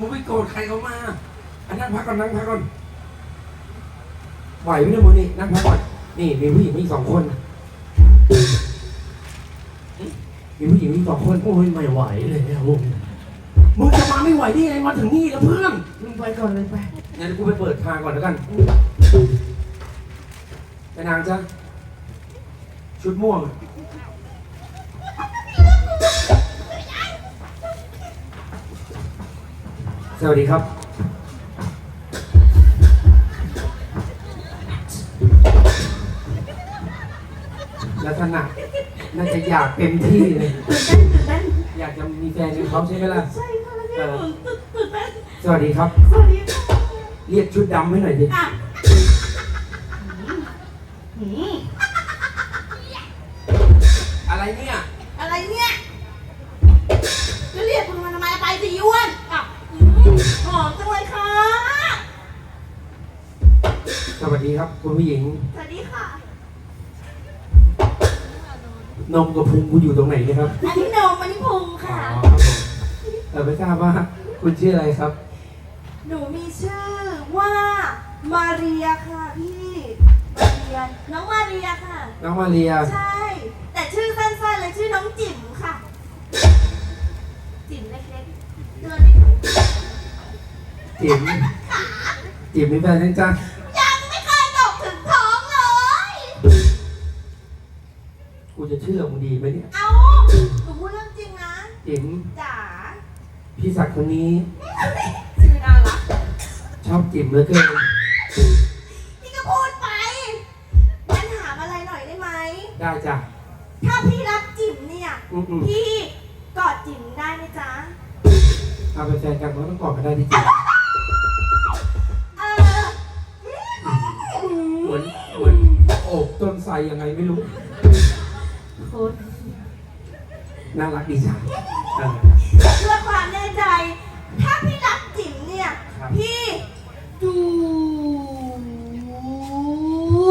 มึงไปโกรธใครเขามาอันนั่งพักก่อนนั่งพักก่อนไหวไหมเนี่ยมึงนี่นั่งพักก่อน นี่มีผู้หญิงมีสองคนมีผู้หญิงมีสองคนโอ้ยไม่ไหวเลยเนี่ยลุงมึงจะมาไม่ไหวได้ไงมาถึงนี่แล้วเพื่อนมึงไปก่อนเลยไปงั้นกูไปเปิดทางก่อนแล้วกันไปนางจ้ะชุดม่วง สวัสดีครับ ลักษณะน่าจะอยากเต็มที่เลย ตื่นเต้นตื่นเต้นอยากจะมีแฟนกับเขาใช่ไหมล่ะ ใช่ค่ะพี่ผมตื่นตื่นเต้นสวัสดีครับ สวัสดีค่ะเรียกชุดดำให้หน่อยดิ อะหืมอะ หืมหอมจังเลยค่ะ สวัสดีครับ คุณผู้หญิง สวัสดีค่ะ นมกับพุงกูอยู่ตรงไหนเนะครับอันนี้โนมอันนี้พุงอ๋อค่ะ ครับผมเออไม่ทราบว่าคุณชื่ออะไรครับ หนูมีชื่อว่ามาเรียค่ะพี่มาเรียน้องมาเรียค่ะ น้องมาเรียใช่ แต่ชื่อสั้นๆเลยชื่อน้องจิ๋มค่ะ จิ๋มเล็กๆตัวเล็ก จิ๋มจิ๋มมีแฟนยังจ้ายังไม่เคยตกถึงท้องเลย กูจะเชื่อมึงดีไหมเนี่ย เอาหนูพูดเรื่องจริงนะจิ๋มจ๋าพี่ศักดิ์คนนี้ ชื่อน่ารักชอบจิ๋มเหลือเกินพี่ก็พูดไปงั้นถามอะไรหน่อยได้ไหม ได้จ้ะถ้าพี่รักจิ๋มเนี่ย อืมอืมพี่กอดจิ๋มได้ไหมจ๊ะ เอาเป็นแฟนกันมันต้องกอดกันได้ดิจิ๋ม อบต้นไทรยังไงไม่รู้ โคตรน่ารักดีจ้ะเออ เพื่อความแน่ใจ ถ้าพี่รักจิ๋มเนี่ย ครับ พี่จู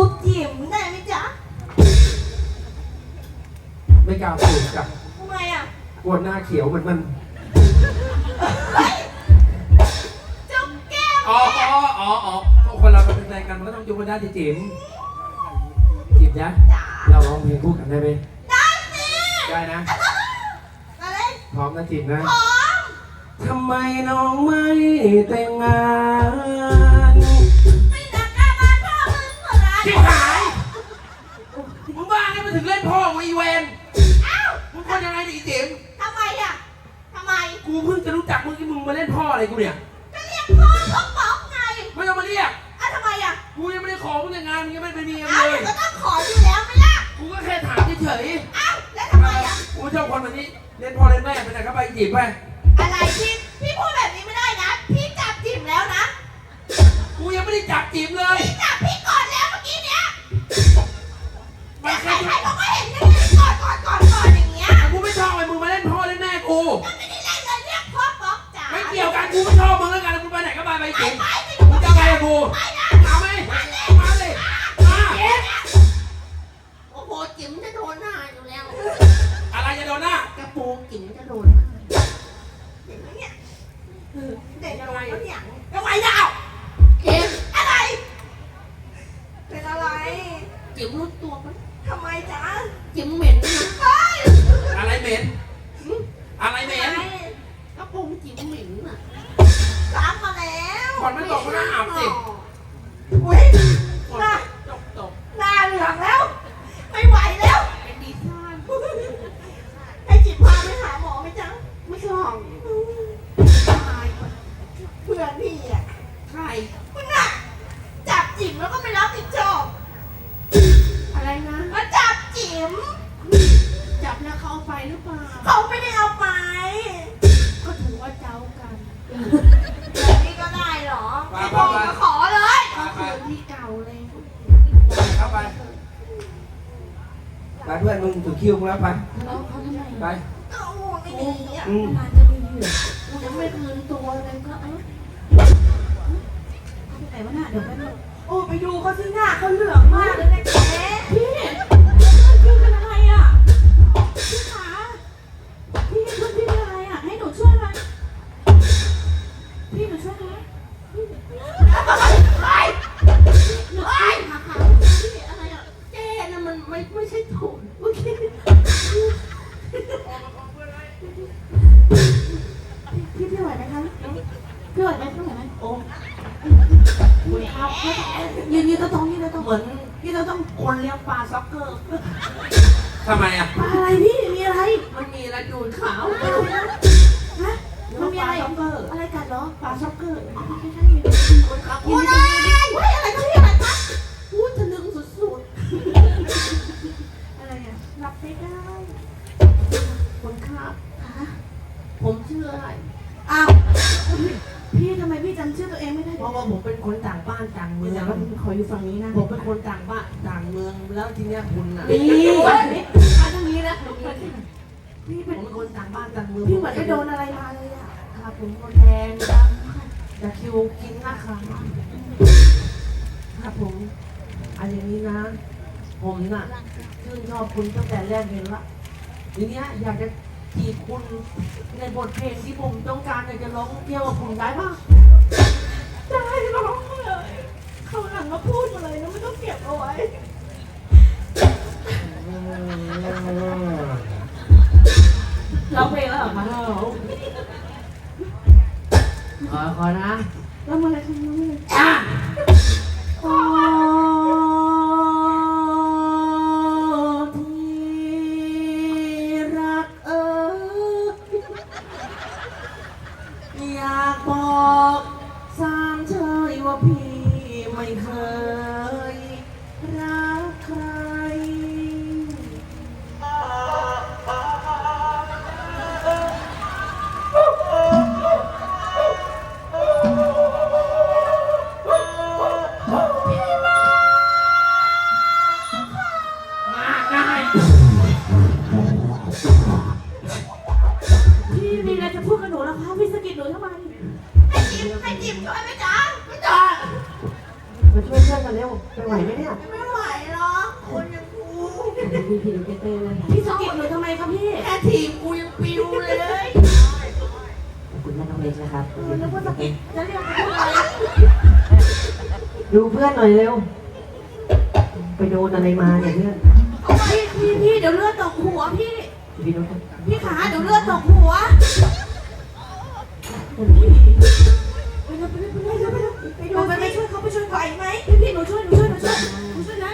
บจิ๋มได้ไหมจ๊ะไม่กล้าพูดจ้ะทำไมอะ กลัวหน้าเขียวเหมือนมันจุ๊บแก้มอ๋ออ๋ออ๋ออ๋อคนเราเป็นแฟนกันมันก็ต้องจุ๊บกันได้ดิจิ๋ม จิ๋มนะจ๋าเราร้องเพลงคู่กันได้ไหมได้สิได้นะมาเลยพร้อมนะจิ๋มนะพร้อมทำไมน้องไม่แต่งงานไม่นักการบ้านพ่อมึงเหรอชิบหายมึงบ้าไงมาถึงเล่นพ่อกูอีเวนเอ้ามึงคนยังไงดิจิ๋มทำไมอะทำไมกูเพิ่งจะรู้จักมึงที่มึงมาเล่นพ่ออะไรกูเนี่ย พ่อเล่นแม่ไปไหนก็ไปจิ๋มไปอะไรพี่พี่พูดแบบนี้ไม่ได้นะ พี่จับจิ๋มแล้วนะ กูยังไม่ได้จับจิ๋มเลย พี่จับพี่ก่อนแล้วเมื่อกี้เนี้ยมัแต่นใครแค่ใครเขาก็เห็นยังไงก่อนก่อนก่อนก่อนอย่างเงี้ย กูไม่ชอบไอ้มึงมาเล่น ไปหรือเปล่าเขาไม่ได้เอาไป ก็ถือว่าเจ้ากันแบบนี้ก็ได้เหรอไม่พอก็ขอเลย ก็คืนที่เก่าเลยเข้าไปไปเพื่อนมึงถือคิวมึงแล้วไปแล้วเขาทำไมไปเอาไม่ดีอะอืมนานจะมีเหยื่อกูยังไม่คืนตัวเลยก็เอ้าไหนวะน่ะเดี๋ยวไปดูโอ้ไปดูเขาสิหน้าเขาเหลืองมากเลยนะแกพี่พี่ มือนยืนตรงๆคนเลี้ยงปลาซ็อกเกอร์ทำไมอะ ปลาอะไรพี่มีอะไรมันมีอะไรอยู่ขาวฮะมันมีอะไรซ็อกเกอร์อะไรกัดเหรอปลาซ็อกเกอร์ไม่ใช่ไม่ใช่คนครับโอ้ยอะไรก็พี่อะไรครับพูดทะลึงสุดอะไรอะรับไม่ได้ๆคนครับฮะผมชื่ออะไรอ้าว พี่ทำไมพี่จำชื่อตัวเองไม่ได้เพราะว่าผมเป็นคนต่างบ้านต่างเมืเดี๋อยงวเราขออยู่ฝั่งนี้นะผมเป็นคนต่างบ้านต่างเมืองแล้วทีเนี้ยคุณน่ะนี่มาทางนี้นะพี่ผเป็นมเป็นคนต่างบ้านต่างเมืองพี่เหมือนไปโดนอะไรมาเลยอะครับผมคนแทงครับจะคิวกินนะครับครับผมอันอย่างนี้นะ ผมน่ะชื่นชอบคุณตั้งแต่แรกเห็นละทีเนี้ยอยากจะ จีบคุณในบทเพลงที่ผมต้องการอยากจะร้องเที่ยวกับคุณได้ปะได้ร้องมาเลยเขาหลังมาพูดมาเลยนะไม่ต้องเก็บเอาไว้ ร้องเพลงแล้วเหรอคะ ขอขอนะ พี่มีอะไรจะพูดกับหนูแล้วคะพี่สะกิดหนูทำไมให้จิบให้จิบช่วยไหมจ๊ะไม่จ๊ะมาช่วยเพื่อนกันเร็วไปไหวไหมเนี่ยไม่ไหวหรอกคนอยังกูพี่พี่ดูเต้เลยพี่สะกิดหนูทำไมคะพี่ แค่ทีมกูยังปิวเลยขอบคุณแม่น้องเล็กนะครับเออแล้วว่าสะกิดจะเรียกเขาพูดอะไรดูเพื่อนหน่อยเร็ว ไปโดนอะไรมาเนี่ยเพื่อน พี่พี่พี่เดี๋ยวเลือดตกหัวพี่ พี่นุ๊กพี่ขาเดี๋ยวเลือดตกหัวไปเร็วไปเร็วไปเร็วไปเร็วไปเร็วไปดูไปช่วยเขาไปช่วยเขาอีกไหมพี่พี่หนูช่วยหนูช่วยหนูช่วยหนูช่วยนะ